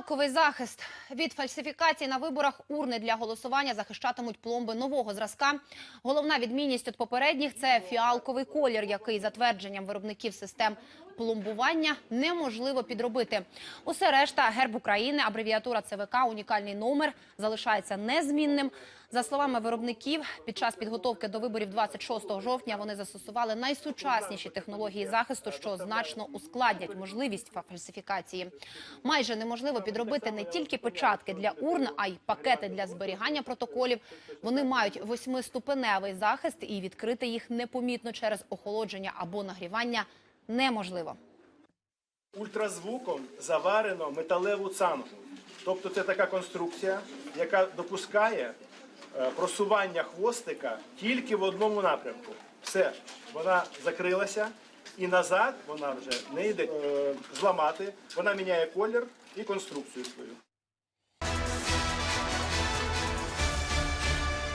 Фіалковий захист від фальсифікацій на виборах урни для голосування захищатимуть пломби нового зразка. Головна відмінність від попередніх це фіалковий колір, який за твердженням виробників систем пломбування неможливо підробити. Усе решта герб України, абревіатура ЦВК, унікальний номер залишається незмінним. За словами виробників, під час підготовки до виборів 26 жовтня вони застосували найсучасніші технології захисту, що значно ускладнять можливість фальсифікації. Майже неможливо підробити не тільки печатки для урн, а й пакети для зберігання протоколів. Вони мають восьмиступеневий захист і відкрити їх непомітно через охолодження або нагрівання неможливо. Ультразвуком заварено металеву цангу. Тобто це така конструкція, яка допускає просування хвостика тільки в одному напрямку. Все, вона закрилася і назад вона вже не йде е, зламати. Вона міняє колір і конструкцію свою.